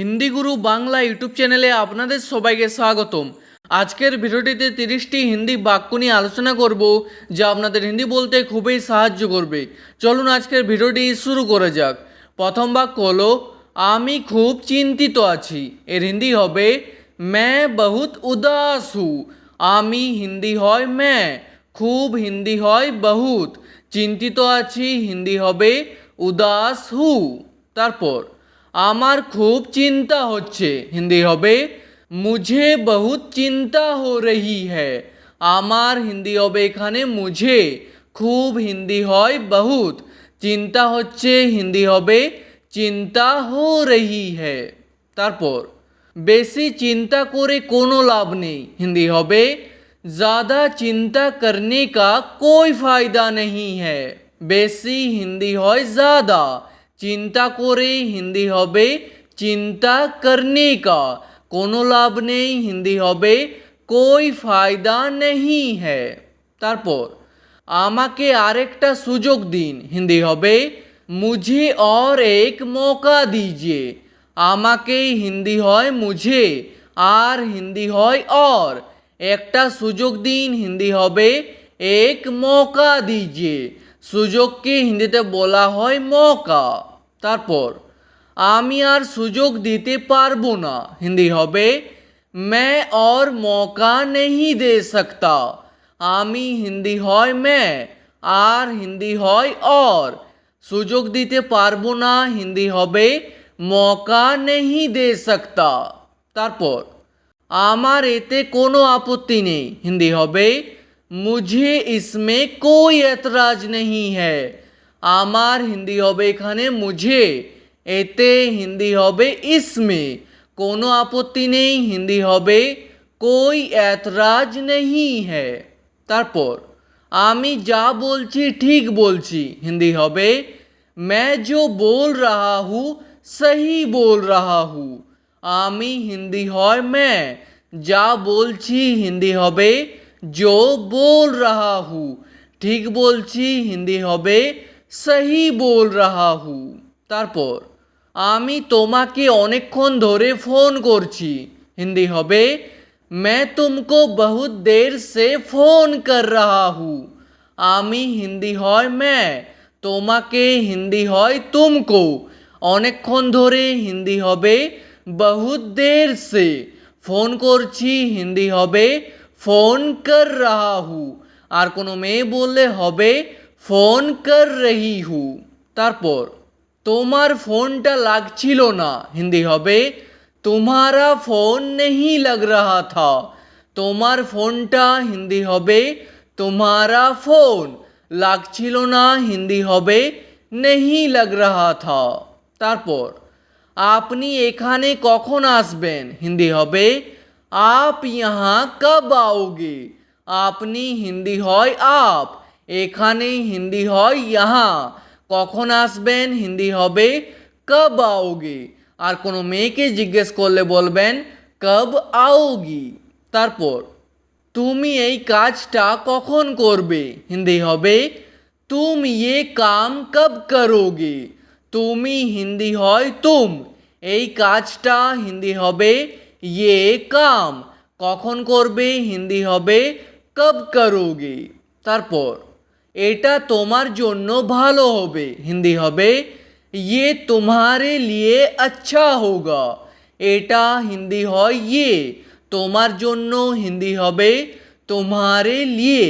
হিন্দি গুরু Bangla YouTube চ্যানেলে আপনাদের সবাইকে স্বাগতম আজকের ভিডিওটিতে তিরিশটি হিন্দি বাক্য নিয়ে আলোচনা করব যা আপনাদের হিন্দি বলতে খুবই সাহায্য করবে চলুন আজকের ভিডিওটি শুরু করে যাক প্রথম বাক্য হল আমি খুব চিন্তিত আছি এর হিন্দি হবে ম্যা বহুত উদাস হু আমি হিন্দি হয় ম্যা খুব হিন্দি হয় বহুত চিন্তিত আছি হিন্দি হবে উদাস হু তারপর আমার খুব চিন্তা হচ্ছে হিন্দি হবে মুঝে বহুত চিন্তা হো রহি হ্যায় আমার হিন্দি হবে এখানে মুঝে খুব হিন্দি হয় বহুত চিন্তা হচ্ছে হিন্দি হবে চিন্তা হো রহি হ্যায় তারপর বেশি চিন্তা করে কোনো লাভ নেই হিন্দি হবে ज़्यादा চিন্তা করনে কা কোই ফায়দা नहीं है বেশি হিন্দি হয় ज़्यादा চিন্তা করে হিন্দি হবে চিন্তা করনে কা কোনো লাভ নেই হিন্দি হবে কই ফায়দা নেই হ্যাঁ তারপর আমাকে আরেকটা সুযোগ দিন হিন্দি হবে মুঝে অর এক মৌকা দিজিয়ে আমাকে হিন্দি হয় মুঝে আর হিন্দি হয় অর একটা সুযোগ দিন হিন্দি হবে এক মৌকা দিজে সুযোগকে হিন্দিতে বলা হয় মৌকা তারপর আমি আর সুযোগ দিতে পারবো না হিন্দি হবে मैं और मौका नहीं दे सकता আমি হিন্দি হয় আমি আর হিন্দি হয় और সুযোগ দিতে পারবো না হিন্দি হবে मौका नहीं दे सकता তারপর আমার এতে কোনো আপত্তি নেই হিন্দি হবে मुझे इसमें कोई اعتراض नहीं है আমার হিন্দি হবে এখানে মুঝে এতে হিন্দি হবে ইসমে কোনো আপত্তি নেই হিন্দি হবে কই এতরাজ নেই হ্যাঁ তারপর আমি যা বলছি ঠিক বলছি হিন্দি হবে मैं जो बोल रहा हूँ सही बोल रहा हूँ আমি হিন্দি হয় मैं যা বলছি হিন্দি হবে जो बोल रहा हूँ ঠিক বলছি হিন্দি হবে সহি বোল রাহা হু তারপর আমি তোমাকে অনেকক্ষণ ধরে ফোন করছি হিন্দি হবে मैं तुमको बहुत देर से फोन कर रहा हूँ আমি হিন্দি হয় ম্যা তোমাকে হিন্দি হয় তুমকো অনেকক্ষণ ধরে হিন্দি হবে বহুত দের সে ফোন করছি হিন্দি হবে ফোন কর রাহা হু আর কোনো মেয়ে বললে হবে ফোন কর রহি হু তারপর তোমার ফোনটা লাগছিল না হিন্দি হবে তোমারা ফোন নেই লাগ রাহা থা তোমার ফোনটা হিন্দি হবে তোমারা ফোন লাগছিল না হিন্দি হবে নেই লাগ রাহা থা তারপর আপনি এখানে কখন আসবেন হিন্দি হবে আপ ইহা কব আওগে আপনি হিন্দি হয় আপ এখানেই হিন্দি হয় ইয়াহা কখন আসবেন হিন্দি হবে কব আওগে আর কোনো মেয়েকে জিজ্ঞেস করলে বলবেন কব আওগি তারপর তুমি এই কাজটা কখন করবে হিন্দি হবে তুম ইয়ে কাম কব করোগে তুমি হিন্দি হয় তুম এই কাজটা হিন্দি হবে ইয়ে কাম কখন করবে হিন্দি হবে কব করোগে তারপর এটা তোমার জন্য ভালো হবে হিন্দি হবে यह तुम्हारे लिए अच्छा होगा এটা হিন্দি হয় यह ইয়ে তোমার জন্য হিন্দি হবে तुम्हारे लिए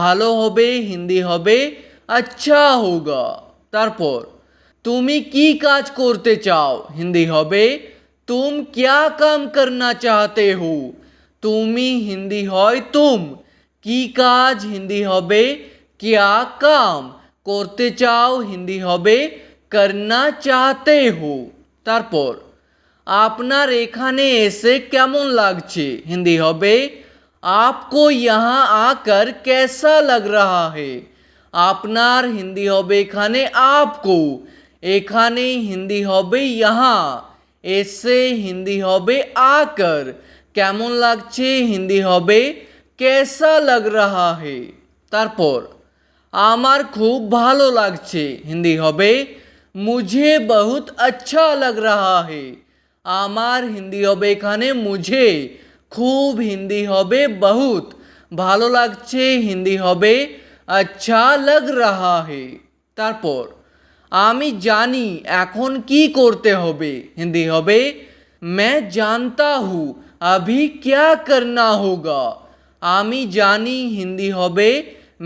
ভালো হবে হিন্দি হবে अच्छा আচ্ছা होगा তারপর তুমি কি কাজ করতে চাও হিন্দি হবে तुम क्या काम करना चाहते हो তুমি হিন্দি হয় তুমি কি কাজ হিন্দি হবে क्या কাম করতে চাও হিন্দি হবে করনা চাহতে হো তারপর আপনার এখানে এসে কেমন লাগছে হিন্দি হবে आपको यहाँ आकर कैसा लग रहा है আপনার হিন্দি হবে এখানে আপকো এখানে হিন্দি হবে ইহা এসে হিন্দি হবে আকার কেমন লাগছে হিন্দি হবে কেসা লাগ রাহা হে তারপর আমার খুব ভালো লাগছে হিন্দি হবে মুঝে বহুত আচ্ছা লাগ রাহা হে আমার হিন্দি হবে এখানে মুঝে খুব হিন্দি হবে বহুত ভালো লাগছে হিন্দি হবে আচ্ছা লাগ রাহা হে তারপর আমি জানি এখন কি করতে হবে হিন্দি হবে मैं জানতা हूँ अभी क्या करना होगा आमी जानी हिंदी होबे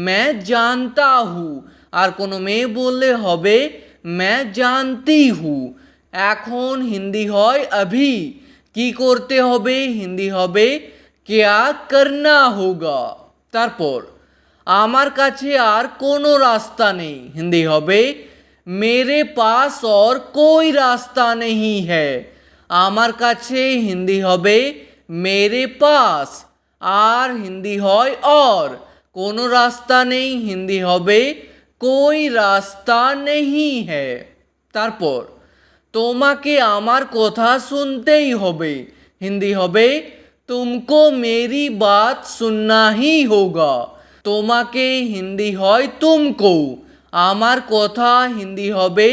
मैं जानता हूँ আর কোনো মেয়ে বললে হবে ম্যা জানতি হু এখন হিন্দি হয় অভি কি করতে হবে হিন্দি হবে কেয়া করনা হোগা তারপর আমার কাছে আর কোনো রাস্তা নেই হিন্দি হবে মেরে পাস আর কোই রাস্তা নেই হ্যাঁ আমার কাছে হিন্দি হবে মেরে পাস আর হিন্দি হয় অর कोनो रास्ता नहीं हिंदी होबे कोई रास्ता नहीं है तारपोर तोमा के आमार कोथा सुनते ही होबे हिंदी होबे तुमको मेरी बात सुनना ही होगा तोमा के हिंदी होय तुमको आमार कथा हिंदी होबे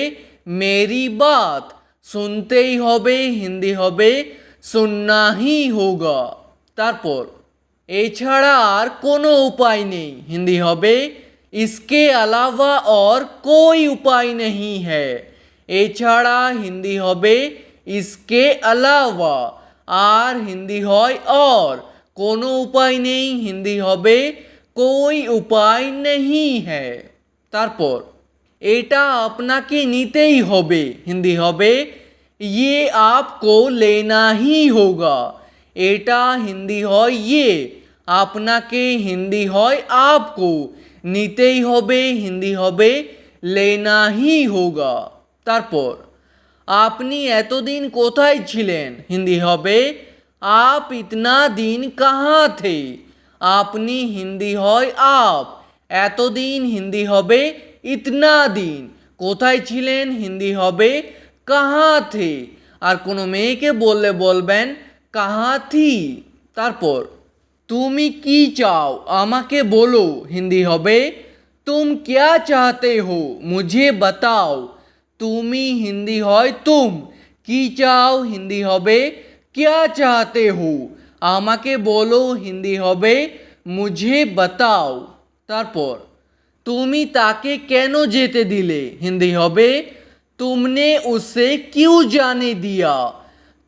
मेरी बात सुनते ही होबे हिंदी होबे सुनना ही होगा तारपोर এছাড়া আর কোনো উপায় নেই হিন্দি হবে इसके अलावा और कोई उपाय नहीं है এছাড়া হিন্দি হবে इसके अलावा আর হিন্দি হয় और কোনো উপায় নেই হিন্দি হবে কোই উপায় নেই হ্যায় তারপর এটা আপনাকে নিতেই হবে হিন্দি হবে ये आपको लेना ही होगा এটা হিন্দি হয় ইয়ে আপনাকে হিন্দি হয় আপকো নিতেই হবে হিন্দি হবে লেনাহি হোগা তারপর আপনি এতদিন কোথায় ছিলেন হিন্দি হবে আপ ইতনা দিন কাহা থে আপনি হিন্দি হয় আপ এতদিন হিন্দি হবে ইতনা দিন কোথায় ছিলেন হিন্দি হবে কাহা থে আর কোনো মেয়েকে বললে বলবেন কাহাথি তারপর তুমি কি চাও আমাকে বলো হিন্দি হবে তুম ক্যা চাহতে হো মুঝে বাতাও তুমি হিন্দি হয় তুম কি চাও হিন্দি হবে ক্যা চাহতে হো আমাকে বলো হিন্দি হবে মুঝে বাতাও তারপর তুমি তাকে কেন যেতে দিলে হিন্দি হবে তুমনে উসে কিউ জানে দিয়া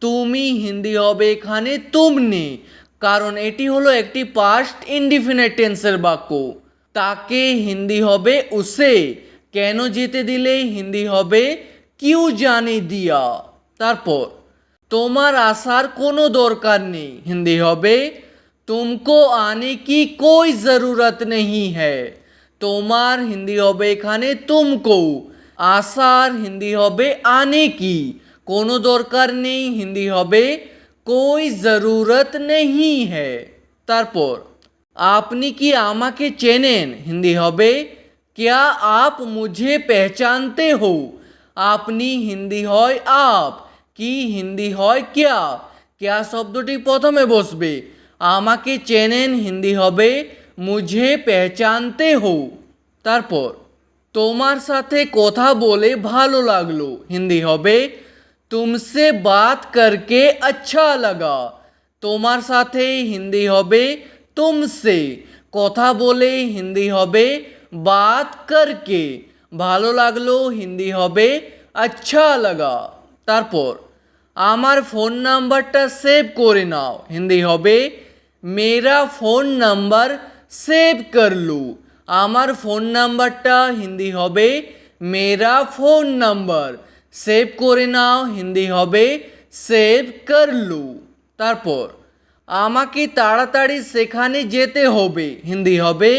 তুমি হিন্দি হবে এখানে তুমনি কারণ এটি হলো একটি পাস্ট ইনডিফিনাইট টেন্সের বাক্য তাকে হিন্দি হবে উসে কেন যেতে দিলে হিন্দি হবে কিউ জানি দিয়া তারপর তোমার আসার কোনো দরকার নেই হিন্দি হবে तुमको आने की कोई ज़रूरत नहीं है तोमार हिंदी होबे खाने तुमको आसार हिंदी होबे आने की को दरकार नहीं हिंदी हबे कोई जरूरत नहीं है तारपर आपनी की आमा के चेनेन हिंदी हबे क्या आप मुझे पहचानते हो आपनी हिंदी है आप कि हिंदी है क्या क्या शब्दी प्रथम बसबे आमा के चेनेन हिंदी हबे मुझे पहचानते हो तारपर तोमार कथा भलो लागल हिंदी हबे তুমসে বাত করকে আচ্ছা লাগা তোমার সাথে হিন্দি হবে তুমসে কথা বলে হিন্দি হবে বাত করকে ভালো লাগলো হিন্দি হবে আচ্ছা লাগা তারপর আমার ফোন নাম্বারটা সেভ করে নাও হিন্দি হবে মেরা ফোন নাম্বার সেভ করলু আমার ফোন নাম্বারটা হিন্দি হবে মেরা ফোন নাম্বার সেভ করে নাও হিন্দি হবে সেভ করলু তারপর আমাকে তাড়াতাড়ি সেখানে যেতে হবে হিন্দি হবে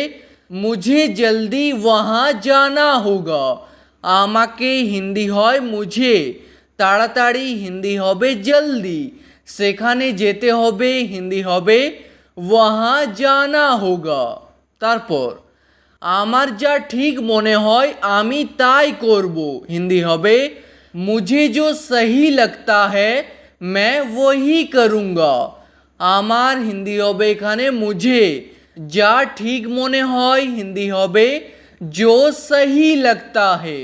মুঝে জলদি ওয়াহা জানা হোগা আমাকে হিন্দি হয় মুঝে তাড়াতাড়ি হিন্দি হবে জলদি সেখানে যেতে হবে হিন্দি হবে ওয়াহা জানা হোগা তারপর আমার যা ঠিক মনে হয় আমি তাই করব হিন্দি হবে মুঝে জো সহি লাগতা হ্যায় मैं वही আমার হিন্দি হবে এখানে মুঝে যা ঠিক মনে হয় হিন্দি হবে জো সহি লাগতা হে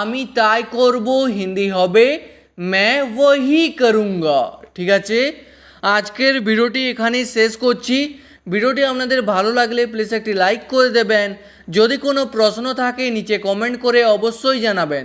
আমি তাই করব হিন্দি হবে मैं वही করুঙ্গা ঠিক আছে আজকের ভিডিওটি এখানেই শেষ করছি ভিডিওটি আপনাদের ভালো লাগলে প্লিজ একটি লাইক করে দেবেন যদি কোনো প্রশ্ন থাকে নিচে কমেন্ট করে অবশ্যই জানাবেন